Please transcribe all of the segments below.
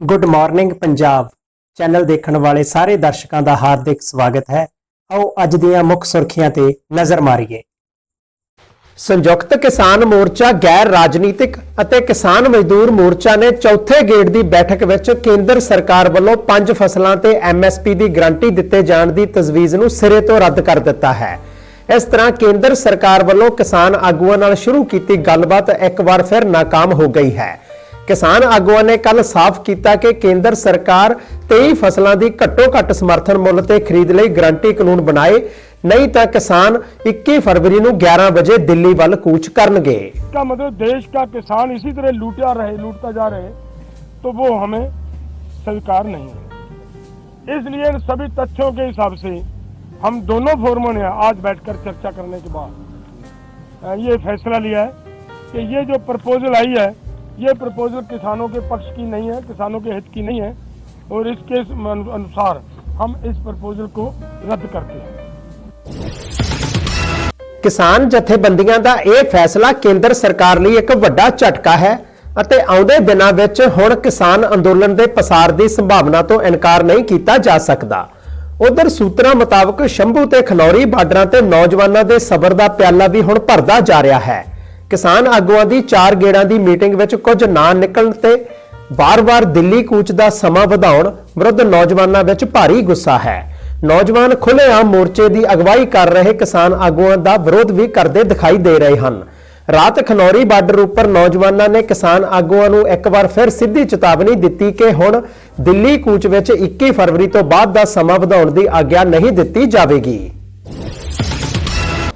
Good morning Punjab channel ਦੇਖਣ ਵਾਲੇ ਸਾਰੇ ਦਰਸ਼ਕਾਂ ਦਾ ਹਾਰਦਿਕ ਸਵਾਗਤ ਹੈ। ਆਓ ਅੱਜ ਦੀਆਂ ਮੁੱਖ ਸੁਰਖੀਆਂ ਤੇ ਨਜ਼ਰ ਮਾਰੀਏ। ਸੰਯੁਕਤ ਕਿਸਾਨ ਮੋਰਚਾ ਗੈਰ ਰਾਜਨੀਤਿਕ ਅਤੇ ਕਿਸਾਨ ਮਜ਼ਦੂਰ ਮੋਰਚਾ ਨੇ ਚੌਥੇ ਗੇੜ ਦੀ ਬੈਠਕ ਵਿੱਚ ਕੇਂਦਰ ਸਰਕਾਰ ਵੱਲੋਂ ਪੰਜ ਫਸਲਾਂ ਤੇ ਐਮਐਸਪੀ ਦੀ ਗਰੰਟੀ ਦਿੱਤੇ ਜਾਣ ਦੀ ਤਜਵੀਜ਼ ਨੂੰ ਸਿਰੇ ਤੋਂ ਰੱਦ ਕਰ ਦਿੱਤਾ ਹੈ। ਇਸ ਤਰ੍ਹਾਂ ਕੇਂਦਰ ਸਰਕਾਰ ਵੱਲੋਂ ਕਿਸਾਨ ਆਗੂਆਂ ਨਾਲ ਸ਼ੁਰੂ ਕੀਤੀ ਗੱਲਬਾਤ ਇੱਕ ਵਾਰ ਫਿਰ ਨਾਕਾਮ ਹੋ ਗਈ ਹੈ। ਕਿਸਾਨ ਆਗੂਆਂ ਨੇ ਕੱਲ ਸਾਫ਼ ਕੀਤਾ ਕਿ ਕੇਂਦਰ ਸਰਕਾਰ 23 ਫਸਲਾਂ ਦੀ ਘੱਟੋ-ਘੱਟ ਸਮਰਥਨ ਮੁੱਲ ਤੇ ਖਰੀਦ ਲਈ ਗਰੰਟੀ ਕਾਨੂੰਨ ਬਣਾਏ ਨਹੀਂ ਤਾਂ ਕਿਸਾਨ 21 ਫਰਵਰੀ ਨੂੰ 11 ਵਜੇ ਦਿੱਲੀ ਵੱਲ ਕੂਚ ਕਰਨਗੇ इसका मतलब देश का किसान इसी तरह लूटा रहे लूटता जा रहे तो वो हमें स्वीकार नहीं है इसलिए इन सभी तथ्यों के हिसाब से हम दोनों फोरमों ने आज बैठकर चर्चा करने के बाद अ, ये फैसला लिया है कि ये जो प्रपोजल आई है ये प्रपोजल किसानों के पक्ष की नहीं है किसानों के हित की नहीं है और इसके अनुसार हम इस प्रपोजल को रद्द करते हैं ਕਿਸਾਨ ਜਥੇਬੰਦੀਆਂ ਦਾ ਇਹ ਫੈਸਲਾ ਕੇਂਦਰ ਸਰਕਾਰ ਲਈ ਇੱਕ ਵੱਡਾ ਝਟਕਾ ਹੈ ਅਤੇ ਆਉਂਦੇ ਦਿਨਾਂ ਵਿੱਚ ਹੁਣ ਕਿਸਾਨ ਅੰਦੋਲਨ ਦੇ ਪਸਾਰ ਦੀ ਸੰਭਾਵਨਾ ਤੋਂ ਇਨਕਾਰ ਨਹੀਂ ਕੀਤਾ ਜਾ ਸਕਦਾ ਉਧਰ ਸੂਤਰਾਂ ਮੁਤਾਬਕ ਸ਼ੰਭੂ ਤੇ ਖਨੌਰੀ ਬਾਰਡਰਾਂ ਤੇ ਨੌਜਵਾਨਾਂ ਦੇ ਸਬਰ ਦਾ ਪਿਆਲਾ ਵੀ ਹੁਣ ਭਰਦਾ ਜਾ ਰਿਹਾ ਹੈ ਕਿਸਾਨ ਆਗੂਆਂ ਦੀ ਚਾਰ ਗੇੜਾਂ ਦੀ ਮੀਟਿੰਗ ਵਿੱਚ ਕੁਝ ਨਾ ਨਿਕਲਣ ਤੇ ਵਾਰ-ਵਾਰ ਦਿੱਲੀ ਕੂਚ ਦਾ ਸਮਾਂ ਵਧਾਉਣ ਵਿਰੁੱਧ ਨੌਜਵਾਨਾਂ ਵਿੱਚ ਭਾਰੀ ਗੁੱਸਾ ਹੈ। ਨੌਜਵਾਨ ਖੁੱਲ੍ਹੇਆਮ ਮੋਰਚੇ ਦੀ ਅਗਵਾਈ ਕਰ ਰਹੇ ਕਿਸਾਨ ਆਗੂਆਂ ਦਾ ਵਿਰੋਧ ਵੀ ਕਰਦੇ ਦਿਖਾਈ ਦੇ ਰਹੇ ਹਨ। ਰਾਤ ਖਨੌਰੀ ਬਾਰਡਰ ਉੱਪਰ ਨੌਜਵਾਨਾਂ ਨੇ ਕਿਸਾਨ ਆਗੂਆਂ ਨੂੰ ਇੱਕ ਵਾਰ ਫਿਰ ਸਿੱਧੀ ਚੇਤਾਵਨੀ ਦਿੱਤੀ ਕਿ ਹੁਣ ਦਿੱਲੀ ਕੂਚ ਵਿੱਚ 21 ਫਰਵਰੀ ਤੋਂ ਬਾਅਦ ਦਾ ਸਮਾਂ ਵਧਾਉਣ ਦੀ ਆਗਿਆ ਨਹੀਂ ਦਿੱਤੀ ਜਾਵੇਗੀ।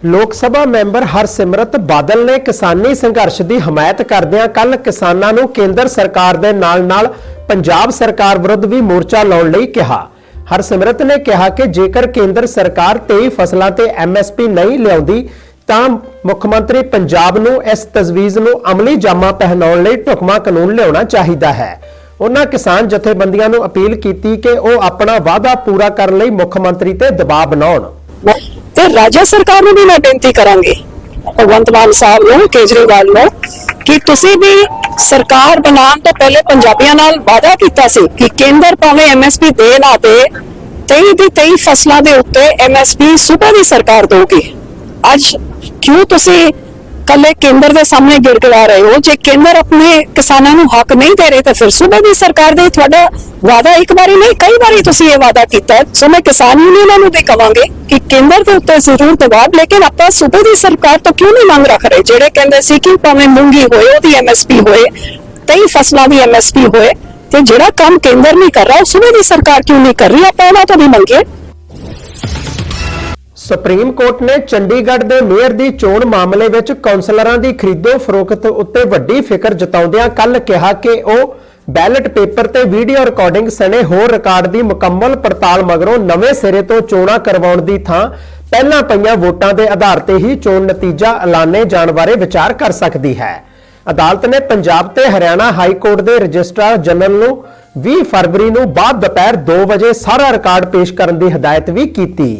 ਲੋਕ ਸਭਾ ਮੈਂਬਰ ਹਰਸਿਮਰਤ ਬਾਦਲ ਨੇ ਕਿਸਾਨੀ ਸੰਘਰਸ਼ ਦੀ ਹਮਾਇਤ ਕਰਦਿਆਂ ਕੱਲ ਕਿਸਾਨਾਂ ਨੂੰ ਕੇਂਦਰ ਸਰਕਾਰ ਦੇ ਨਾਲ-ਨਾਲ ਪੰਜਾਬ ਸਰਕਾਰ ਵਿਰੁੱਧ ਵੀ ਮੋਰਚਾ ਲਾਉਣ ਲਈ ਕਿਹਾ। ਹਰਸਿਮਰਤ ਨੇ ਕਿਹਾ ਕਿ ਜੇਕਰ ਕੇਂਦਰ ਸਰਕਾਰ 23 ਫਸਲਾਂ ਤੇ ਐਮਐਸਪੀ ਨਹੀਂ ਲਿਆਉਂਦੀ, ਤਾਂ ਮੁੱਖ ਮੰਤਰੀ ਪੰਜਾਬ ਨੂੰ ਇਸ ਤਜਵੀਜ਼ ਨੂੰ ਅਮਲੀ ਜਾਮਾ ਪਹਿਨਾਉਣ ਲਈ ਢੁਕਮਾ ਕਾਨੂੰਨ ਲਿਆਉਣਾ ਚਾਹੀਦਾ ਹੈ। ਉਹਨਾਂ ਕਿਸਾਨ ਜਥੇਬੰਦੀਆਂ ਨੂੰ ਅਪੀਲ ਕੀਤੀ ਕਿ ਉਹ ਆਪਣਾ ਵਾਅਦਾ ਪੂਰਾ ਕਰਨ ਲਈ ਮੁੱਖ ਮੰਤਰੀ ਤੇ ਦਬਾਅ ਬਣਾਉਣ। ਤੇ ਰਾਜ ਸਰਕਾਰ ਨੂੰ ਵੀ ਮੈਂ ਬੇਨਤੀ ਕਰਾਂਗੀ, ਭਗਵੰਤ ਮਾਨ ਸਾਹਿਬ ਨੂੰ, ਕੇਜਰੀਵਾਲ ਨੂੰ, ਕਿ ਤੁਸੀਂ ਵੀ ਸਰਕਾਰ ਬਣਾਉਣ ਤੋਂ ਪਹਿਲੇ ਪੰਜਾਬੀਆਂ ਨਾਲ ਵਾਅਦਾ ਕੀਤਾ ਸੀ ਕਿ ਕੇਂਦਰ ਭਾਵੇਂ ਐਮਐਸਪੀ ਦੇ ਨਾ ਦੇ 23 ਦੀ 23 ਫਸਲਾਂ ਦੇ ਉੱਤੇ ਐਮਐਸਪੀ ਸੂਬੇ ਦੀ ਸਰਕਾਰ ਦੇਊਗੀ। ਅੱਜ ਕਿਉਂ ਤੁਸੀਂ ਕੱਲੇ ਕੇਂਦਰ ਦੇ ਸਾਹਮਣੇ ਗਿੜਗੜਾ ਰਹੇ ਹੋ। ਜੇ ਕੇਂਦਰ ਆਪਣੇ ਕਿਸਾਨਾਂ ਨੂੰ ਹੱਕ ਨਹੀਂ ਦੇ ਰਹੇ ਤਾਂ ਫਿਰ ਸੂਬੇ ਦੀ ਸਰਕਾਰ ਦੇ ਤੁਹਾਡਾ ਵਾਅਦਾ ਇੱਕ ਵਾਰੀ ਨਹੀਂ, ਕਈ ਵਾਰੀ ਤੁਸੀਂ ਇਹ ਵਾਅਦਾ ਕੀਤਾ ਸੋ ਮੈਂ ਕਿਸਾਨ ਯੂਨੀਅਨਾਂ ਨੂੰ ਵੀ ਕਵਾਂਗੇ ਕਿ ਕੇਂਦਰ ਦੇ ਉੱਤੇ ਜ਼ਰੂਰ ਦਬਾਅ, ਲੇਕਿਨ ਆਪਾਂ ਸੂਬੇ ਦੀ ਸਰਕਾਰ ਤੋਂ ਕਿਉਂ ਨਹੀਂ ਮੰਗ ਰੱਖ ਰਹੇ? ਜਿਹੜੇ ਕਹਿੰਦੇ ਸੀ ਕਿ ਭਾਵੇਂ ਮੂੰਗੀ ਹੋਏ, ਉਹਦੀ ਐਮਐਸਪੀ ਹੋਏ, ਕਈ ਫਸਲਾਂ ਦੀ ਐਮਐਸਪੀ ਹੋਏ, ਤੇ ਜਿਹੜਾ ਕੰਮ ਕੇਂਦਰ ਨਹੀਂ ਕਰ ਰਿਹਾ, ਉਹ ਸੂਬੇ ਦੀ ਸਰਕਾਰ ਕਿਉਂ ਨਹੀਂ ਕਰ ਰਹੀ? ਆਪਾਂ ਉਹਨਾਂ ਤੋਂ ਵੀ ਮੰਗੀਏ। ਸੁਪਰੀਮ ਕੋਰਟ ਨੇ ਚੰਡੀਗੜ੍ਹ ਦੇ ਮੇਅਰ ਦੀ ਚੋਣ ਮਾਮਲੇ ਵਿੱਚ ਕਾਉਂਸਲਰਾਂ ਦੀ ਖਰੀਦੋ ਫਰੋਖਤ ਉੱਤੇ ਵੱਡੀ ਫਿਕਰ ਜਤਾਉਂਦਿਆਂ ਕੱਲ ਕਿਹਾ ਕਿ ਉਹ ਬੈਲਟ ਪੇਪਰ ਤੇ ਵੀਡੀਓ ਰਿਕਾਰਡਿੰਗ ਸਣੇ ਹੋਰ ਰਿਕਾਰਡ ਦੀ ਮੁਕੰਮਲ ਪੜਤਾਲ ਮਗਰੋਂ ਨਵੇਂ ਸਿਰੇ ਤੋਂ ਚੋਣਾਂ ਕਰਵਾਉਣ ਦੀ ਥਾਂ ਪਹਿਲਾਂ ਪਈਆਂ ਵੋਟਾਂ ਦੇ ਆਧਾਰ ਤੇ ਹੀ ਚੋਣ ਨਤੀਜਾ ਐਲਾਨੇ ਜਾਣ ਬਾਰੇ ਵਿਚਾਰ ਕਰ ਸਕਦੀ ਹੈ। ਅਦਾਲਤ ਨੇ ਪੰਜਾਬ ਤੇ ਹਰਿਆਣਾ ਹਾਈ ਕੋਰਟ ਦੇ ਰਜਿਸਟਰਾਰ ਜਨਰਲ ਨੂੰ 20 ਫਰਵਰੀ ਨੂੰ ਬਾਅਦ ਦੁਪਹਿਰ 2 ਵਜੇ ਸਾਰਾ ਰਿਕਾਰਡ ਪੇਸ਼ ਕਰਨ ਦੀ ਹਦਾਇਤ ਵੀ ਕੀਤੀ।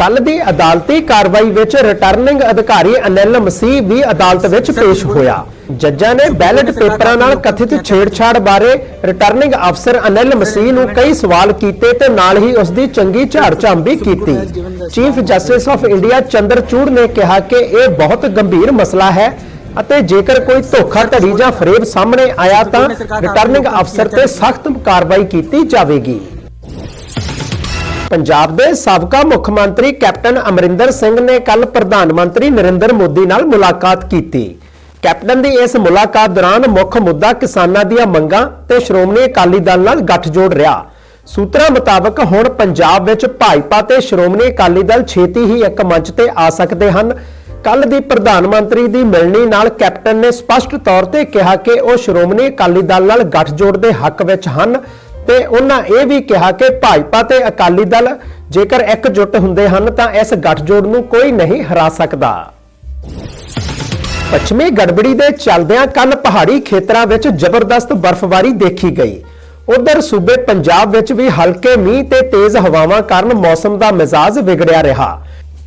ਕੱਲ ਦੀ ਅਦਾਲਤੀ ਕਾਰਵਾਈ ਵਿੱਚ ਰਿਟਰਨਿੰਗ ਅਧਿਕਾਰੀ ਅਨਿਲ ਮਸੀਹ ਵੀ ਅਦਾਲਤ ਵਿੱਚ ਪੇਸ਼ ਹੋਇਆ। ਜੱਜਾਂ ਨੇ ਬੈਲਟ ਪੇਪਰਾਂ ਨਾਲ ਕਥਿਤ ਛੇੜਛਾੜ ਬਾਰੇ ਰਿਟਰਨਿੰਗ ਅਫਸਰ ਅਨਿਲ ਮਸੀਹ ਨੂੰ ਕਈ ਸਵਾਲ ਕੀਤੇ ਤੇ ਨਾਲ ਹੀ ਉਸ ਦੀ ਚੰਗੀ ਝਾੜ-ਝੰਬ ਵੀ ਕੀਤੀ। Chief justice of India Chandrachud ਨੇ ਕਿਹਾ ਕਿ ਇਹ ਬਹੁਤ ਗੰਭੀਰ ਮਸਲਾ ਹੈ ਅਤੇ ਜੇਕਰ ਕੋਈ ਧੋਖਾਧੜੀ ਜਾਂ ਫਰੇਬ ਸਾਹਮਣੇ ਆਇਆ ਤਾਂ ਰਿਟਰਨਿੰਗ ਅਫਸਰ ਤੇ ਸਖਤ ਕਾਰਵਾਈ ਕੀਤੀ ਜਾਵੇਗੀ। ਪੰਜਾਬ ਦੇ ਸਾਬਕਾ ਮੁੱਖ ਮੰਤਰੀ ਕੈਪਟਨ ਅਮਰਿੰਦਰ ਸਿੰਘ ਨੇ ਕੱਲ ਪ੍ਰਧਾਨ ਮੰਤਰੀ ਨਰਿੰਦਰ ਮੋਦੀ ਨਾਲ ਮੁਲਾਕਾਤ ਕੀਤੀ। ਕੈਪਟਨ ਦੀ ਇਸ ਮੁਲਾਕਾਤ ਦੌਰਾਨ ਮੁੱਖ ਮੁੱਦਾ ਕਿਸਾਨਾਂ ਦੀਆਂ ਮੰਗਾਂ ਤੇ ਸ਼੍ਰੋਮਣੀ ਅਕਾਲੀ ਦਲ ਨਾਲ ਗੱਠਜੋੜ ਰਿਹਾ। ਸੂਤਰਾਂ ਮੁਤਾਬਕ ਹੁਣ ਪੰਜਾਬ ਵਿੱਚ ਭਾਜਪਾ ਤੇ ਸ਼੍ਰੋਮਣੀ ਅਕਾਲੀ ਦਲ ਛੇਤੀ ਹੀ ਇੱਕ ਮੰਚ ਤੇ ਆ ਸਕਦੇ ਹਨ। ਕੱਲ ਦੀ ਪ੍ਰਧਾਨ ਮੰਤਰੀ ਦੀ ਮਿਲਣੀ ਨਾਲ ਕੈਪਟਨ ਨੇ ਸਪਸ਼ਟ ਤੌਰ ਤੇ ਕਿਹਾ ਕਿ ਉਹ ਸ਼੍ਰੋਮਣੀ ਅਕਾਲੀ ਦਲ ਨਾਲ ਗੱਠਜੋੜ ਦੇ ਹੱਕ ਵਿੱਚ ਹਨ। ਤੇ ਉਹਨਾਂ ਇਹ ਵੀ ਕਿਹਾ ਕਿ ਭਾਜਪਾ ਤੇ ਅਕਾਲੀ ਦਲ ਜੇਕਰ ਇਕਜੁੱਟ ਹੁੰਦੇ ਹਨ ਤਾਂ ਇਸ ਗੱਠਜੋੜ ਨੂੰ ਕੋਈ ਨਹੀਂ ਹਰਾ ਸਕਦਾ। ਪੱਛਮੀ ਗੜਬੜੀ ਦੇ ਚੱਲਦਿਆਂ ਕੱਲ ਪਹਾੜੀ ਖੇਤਰਾਂ ਵਿੱਚ ਜ਼ਬਰਦਸਤ ਬਰਫ਼ਬਾਰੀ ਦੇਖੀ ਗਈ। ਉਧਰ ਸੂਬੇ ਪੰਜਾਬ ਵਿੱਚ ਵੀ ਹਲਕੇ ਮੀਂਹ ਤੇ ਤੇਜ਼ ਹਵਾਵਾਂ ਕਾਰਨ ਮੌਸਮ ਦਾ ਮਿਜ਼ਾਜ ਵਿਗੜਿਆ ਰਿਹਾ।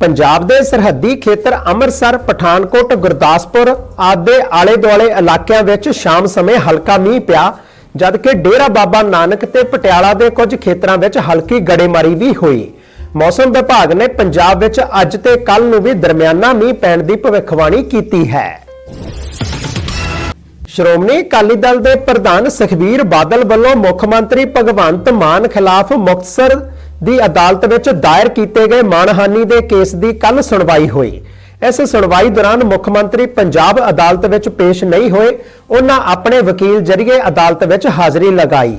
ਪੰਜਾਬ ਦੇ ਸਰਹੱਦੀ ਖੇਤਰ ਅੰਮ੍ਰਿਤਸਰ, ਪਠਾਨਕੋਟ, ਗੁਰਦਾਸਪੁਰ ਆਦਿ ਆਲੇ ਦੁਆਲੇ ਇਲਾਕਿਆਂ ਵਿੱਚ ਸ਼ਾਮ ਸਮੇਂ ਹਲਕਾ ਮੀਂਹ ਪਿਆ ਜਦਕਿ ਡੇਰਾ ਬਾਬਾ ਨਾਨਕ ਤੇ ਪਟਿਆਲਾ ਦੇ ਕੁਝ ਖੇਤਰਾਂ ਵਿੱਚ ਹਲਕੀ ਗੜੇਮਾਰੀ ਵੀ ਹੋਈ। ਮੌਸਮ ਵਿਭਾਗ ਨੇ ਪੰਜਾਬ ਵਿੱਚ ਅੱਜ ਤੇ ਕੱਲ ਨੂੰ ਵੀ ਦਰਮਿਆਨਾ ਮੀਂਹ ਪੈਣ ਦੀ ਭਵਿੱਖਬਾਣੀ ਕੀਤੀ ਹੈ। ਸ਼੍ਰੋਮਣੀ ਅਕਾਲੀ ਦਲ ਦੇ ਪ੍ਰਧਾਨ ਸੁਖਬੀਰ ਬਾਦਲ ਵੱਲੋਂ ਮੁੱਖ ਮੰਤਰੀ ਭਗਵੰਤ ਮਾਨ ਖਿਲਾਫ ਮੁਕਤਸਰ ਦੀ ਅਦਾਲਤ ਵਿੱਚ ਦਾਇਰ ਕੀਤੇ ਗਏ ਮਾਨਹਾਨੀ ਦੇ ਕੇਸ ਦੀ ਕੱਲ ਸੁਣਵਾਈ ਹੋਈ। ਇਸ ਸੁਣਵਾਈ ਦੌਰਾਨ ਮੁੱਖ ਮੰਤਰੀ ਪੰਜਾਬ ਅਦਾਲਤ ਵਿੱਚ ਪੇਸ਼ ਨਹੀਂ ਹੋਏ, ਉਹਨਾਂ ਆਪਣੇ ਵਕੀਲ ਜਰੀਏ ਅਦਾਲਤ ਵਿੱਚ ਹਾਜ਼ਰੀ ਲਗਾਈ।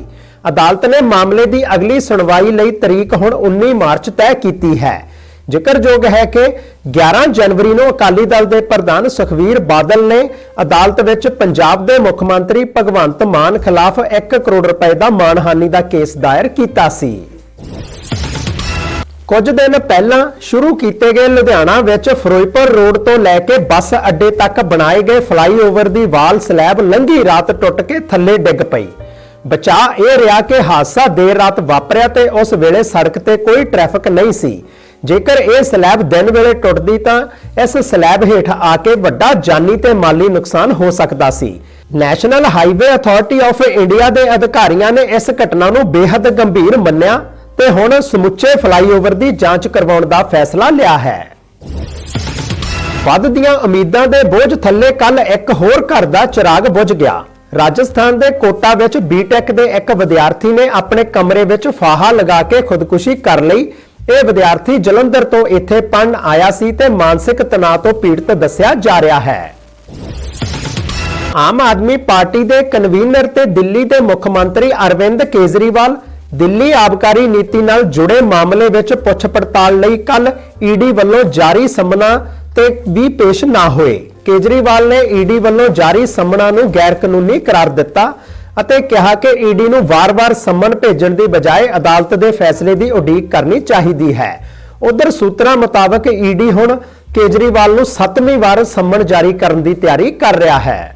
ਅਦਾਲਤ ਨੇ ਮਾਮਲੇ ਦੀ ਅਗਲੀ ਸੁਣਵਾਈ ਲਈ ਤਰੀਕ ਹੁਣ 19 ਮਾਰਚ ਤੈਅ ਕੀਤੀ ਹੈ। ਜ਼ਿਕਰਯੋਗ ਹੈ ਕਿ 11 ਜਨਵਰੀ ਨੂੰ ਅਕਾਲੀ ਦਲ ਦੇ ਪ੍ਰਧਾਨ ਸੁਖਵੀਰ ਬਾਦਲ ਨੇ ਅਦਾਲਤ ਵਿੱਚ ਪੰਜਾਬ ਦੇ ਮੁੱਖ ਮੰਤਰੀ ਭਗਵੰਤ ਮਾਨ ਖਿਲਾਫ 1 ਕਰੋੜ ਰੁਪਏ ਦਾ ਮਾਨਹਾਨੀ ਦਾ ਕੇਸ ਦਾਇਰ ਕੀਤਾ ਸੀ। ਕੁਝ ਦਿਨ ਪਹਿਲਾਂ ਸ਼ੁਰੂ ਕੀਤੇ ਗਏ ਲੁਧਿਆਣਾ ਵਿੱਚ ਫਿਰੋਜ਼ਪੁਰ ਰੋਡ ਤੋਂ ਲੈ ਕੇ ਬੱਸ ਅੱਡੇ ਤੱਕ ਬਣਾਏ ਗਏ ਫਲਾਈਓਵਰ ਦੀ ਵਾਲ ਸਲੈਬ ਲੰਘੀ ਰਾਤ ਟੁੱਟ ਕੇ ਥੱਲੇ ਡਿੱਗ ਪਈ। ਬਚਾ ਇਹ ਰਿਹਾ ਕਿ ਹਾਦਸਾ ਦੇਰ ਰਾਤ ਵਾਪਰਿਆ ਤੇ ਉਸ ਵੇਲੇ ਸੜਕ ਤੇ ਕੋਈ ਟ੍ਰੈਫਿਕ ਨਹੀਂ ਸੀ। ਜੇਕਰ ਇਹ ਸਲੈਬ ਦਿਨ ਵੇਲੇ ਟੁੱਟਦੀ ਤਾਂ ਇਸ ਸਲੈਬ ਹੇਠ ਆ ਕੇ ਵੱਡਾ ਜਾਨੀ ਤੇ ਮਾਲੀ ਨੁਕਸਾਨ ਹੋ ਸਕਦਾ ਸੀ। National highway authority of India ਦੇ ਅਧਿਕਾਰੀਆਂ ਨੇ ਇਸ ਘਟਨਾ ਨੂੰ ਬੇहद ਗੰਭੀਰ ਮੰਨਿਆ। ਤੇ ਹੁਣ ਸਮੁੱਚੇ ਫਲਾਈਓਵਰ ਦੀ ਜਾਂਚ ਕਰਵਾਉਣ ਦਾ ਫੈਸਲਾ ਲਿਆ ਹੈ। ਵੱਧਦੀਆਂ ਉਮੀਦਾਂ ਦੇ ਬੋਝ ਥੱਲੇ ਕੱਲ ਇੱਕ ਹੋਰ ਘਰ ਦਾ ਚਿਰਾਗ ਬੁਝ ਗਿਆ। ਰਾਜਸਥਾਨ ਦੇ ਕੋਟਾ ਵਿੱਚ ਬੀਟੈਕ ਦੇ ਇੱਕ ਵਿਦਿਆਰਥੀ ਨੇ ਆਪਣੇ ਕਮਰੇ ਵਿੱਚ ਫਾਹਾ ਲਗਾ ਕੇ ਖੁਦਕੁਸ਼ੀ ਕਰ ਲਈ। ਇਹ ਵਿਦਿਆਰਥੀ ਜਲੰਧਰ ਤੋਂ ਇੱਥੇ ਪੜਨ ਆਇਆ ਸੀ ਤੇ ਮਾਨਸਿਕ ਤਣਾਅ ਤੋਂ ਪੀੜਤ ਦੱਸਿਆ ਜਾ ਰਿਹਾ ਹੈ। ਆਮ ਆਦਮੀ ਪਾਰਟੀ ਦੇ ਕਨਵੀਨਰ ਤੇ ਦਿੱਲੀ ਦੇ ਮੁੱਖ ਮੰਤਰੀ ਅਰਵਿੰਦ ਕੇਜਰੀਵਾਲ ਦਿੱਲੀ ਆਬਕਾਰੀ ਨੀਤੀ ਨਾਲ ਜੁੜੇ ਮਾਮਲੇ ਵਿੱਚ ਪੁੱਛ ਪੜਤਾਲ ਲਈ ਕੱਲ ਈਡੀ ਵੱਲੋਂ ਜਾਰੀ ਸੰਮਣਾ ਤੇ ਵੀ ਪੇਸ਼ ਨਾ ਹੋਏ। ਕੇਜਰੀਵਾਲ ਨੇ ਈਡੀ ਵੱਲੋਂ ਜਾਰੀ ਸੰਮਣਾ ਨੂੰ ਗੈਰ ਕਾਨੂੰਨੀ ਕਰਾਰ ਦਿੱਤਾ ਅਤੇ ਕਿਹਾ ਕਿ ਈਡੀ ਨੂੰ ਵਾਰ-ਵਾਰ ਸਮਨ ਭੇਜਣ ਦੀ ਬਜਾਏ ਅਦਾਲਤ ਦੇ ਫੈਸਲੇ ਦੀ ਉਡੀਕ ਕਰਨੀ ਚਾਹੀਦੀ ਹੈ। ਉਧਰ ਸੂਤਰਾਂ ਮੁਤਾਬਕ ਈਡੀ ਹੁਣ ਕੇਜਰੀਵਾਲ ਨੂੰ 7ਵੀਂ ਵਾਰ ਸਮਨ ਜਾਰੀ ਕਰਨ ਦੀ ਤਿਆਰੀ ਕਰ ਰਿਹਾ ਹੈ।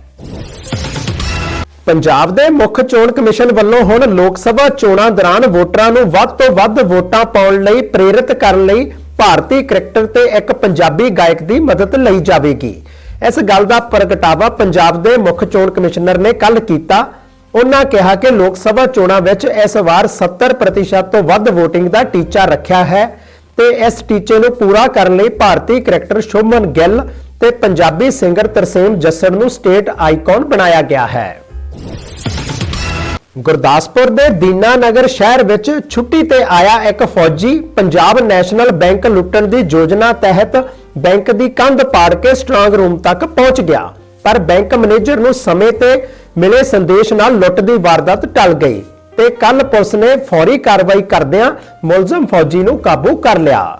ਪੰਜਾਬ ਦੇ ਮੁੱਖ ਚੋਣ ਕਮਿਸ਼ਨ ਵੱਲੋਂ ਹੁਣ ਲੋਕ ਸਭਾ ਚੋਣਾਂ ਦੌਰਾਨ ਵੋਟਰਾਂ ਨੂੰ ਵੱਧ ਤੋਂ ਵੱਧ ਵੋਟਾਂ ਪਾਉਣ ਲਈ ਪ੍ਰੇਰਿਤ ਕਰਨ ਲਈ ਭਾਰਤੀ ਕ੍ਰਿਕਟਰ ਤੇ ਇੱਕ ਪੰਜਾਬੀ ਗਾਇਕ ਦੀ ਮਦਦ ਲਈ ਜਾਵੇਗੀ। ਇਸ ਗੱਲ ਦਾ ਪ੍ਰਗਟਾਵਾ ਪੰਜਾਬ ਦੇ ਮੁੱਖ ਚੋਣ ਕਮਿਸ਼ਨਰ ਨੇ ਕੱਲ ਕੀਤਾ। ਉਹਨਾਂ ਕਿਹਾ ਕਿ ਲੋਕ ਸਭਾ ਚੋਣਾਂ ਵਿੱਚ ਇਸ ਵਾਰ 70% ਤੋਂ ਵੱਧ VOTING ਦਾ ਟੀਚਾ ਰੱਖਿਆ ਹੈ ਤੇ ਇਸ ਟੀਚੇ ਨੂੰ ਪੂਰਾ ਕਰਨ ਲਈ ਭਾਰਤੀ ਕ੍ਰਿਕਟਰ ਸ਼ੁਭਮਨ ਗਿੱਲ ਤੇ ਪੰਜਾਬੀ ਸਿੰਗਰ ਤਰਸੇਮ ਜੱਸੜ ਨੂੰ ਸਟੇਟ ਆਈਕਨ ਬਣਾਇਆ ਗਿਆ ਹੈ। ਗੁਰਦਾਸਪੁਰ ਦੇ ਦੀਨਾ ਨਗਰ ਸ਼ਹਿਰ ਵਿੱਚ ਛੁੱਟੀ ਤੇ ਆਇਆ ਇੱਕ ਫੌਜੀ ਪੰਜਾਬ ਨੈਸ਼ਨਲ ਬੈਂਕ ਲੁੱਟਣ ਦੀ ਯੋਜਨਾ ਤਹਿਤ ਬੈਂਕ ਦੀ ਕੰਧ ਪਾੜ ਕੇ ਸਟਰਾਂਗ ਰੂਮ ਤੱਕ ਪਹੁੰਚ ਗਿਆ। ਪਰ ਬੈਂਕ ਮੈਨੇਜਰ ਨੂੰ ਸਮੇਂ ਤੇ ਮਿਲੇ ਸੰਦੇਸ਼ ਨਾਲ ਲੁੱਟ ਦੀ ਵਾਰਦਾਤ ਟਲ ਗਈ ਤੇ ਕੱਲ ਪੁਲਿਸ ਨੇ ਫੌਰੀ ਕਾਰਵਾਈ ਕਰਦਿਆਂ ਮੁਲਜ਼ਮ ਫੌਜੀ ਨੂੰ ਕਾਬੂ ਕਰ ਲਿਆ।